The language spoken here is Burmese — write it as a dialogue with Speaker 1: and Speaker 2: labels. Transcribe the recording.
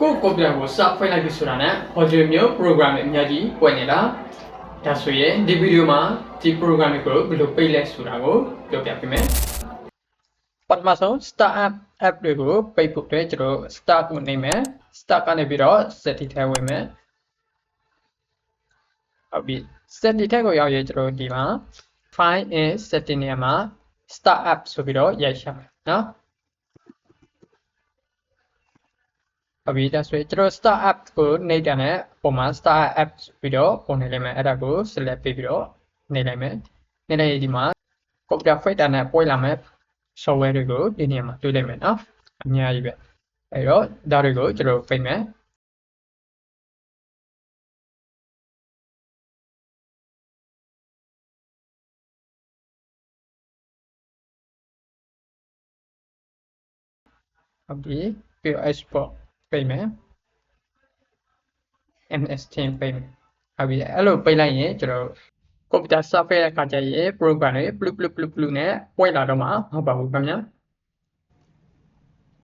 Speaker 1: ကိုကွန်ပျူတာကိုစဖွင့်လိုက်ပြီဆိုတာနဲ့ module မျိုး program တွေအများကြီးပွင့်နေတာဒါဆိုရင်ဒီဗီဒီယိုမှာဒီ program တွေကိုဘယ်လိုပိတ်လဲဆိုတာကိုပြောပြပေးမယ်ပထမဆုံး startup app တွေကိုပိတ်ဖို့အတွက်ကျွန်တော် start ကိုနေမယ် start ကနေပြီးတော့ setting ထဲဝင်မယ်ဟုတ်ပြီ setting ထဲကိုရောက်ရင်ကျွန်တော်ဒီမှာ find in setting နေရာမှာ startup ဆိုပြီးတော့ရိုက်ရှာမယ်နော် အပြီးဒါဆိုရင်ကျွန်တော် start up ကိုနေတာနဲ့ပုံမှန် start app ပြီးတော့ပုံနေလိုက်မယ်အဲ့ဒါကို select ပေးပြီးတော့နေလိုက်မယ်နေလိုက်ရင်ဒီမှာ computer fighter နဲ့ပွင့်လာမယ် software တွေကိုဒီနေရာမှာတွေ့လိုက်မယ်နော်အများကြီးပဲအဲ့တော့ဒါတွေကိုကျွန်တော်ဖိတ်မယ်ဟုတ်ပြီပြီးတော့ export ပိတ်မယ် MS Team ပိတ်မယ်ဟုတ်ပြီအဲ့လိုပိတ်လိုက်ရင်ကျွန်တော် computer software ကကြရဲ့ program တွေ blue blue blue blue နဲ့ပွင့်လာတော့မှာမဟုတ်ပါဘူးခင်ဗျာ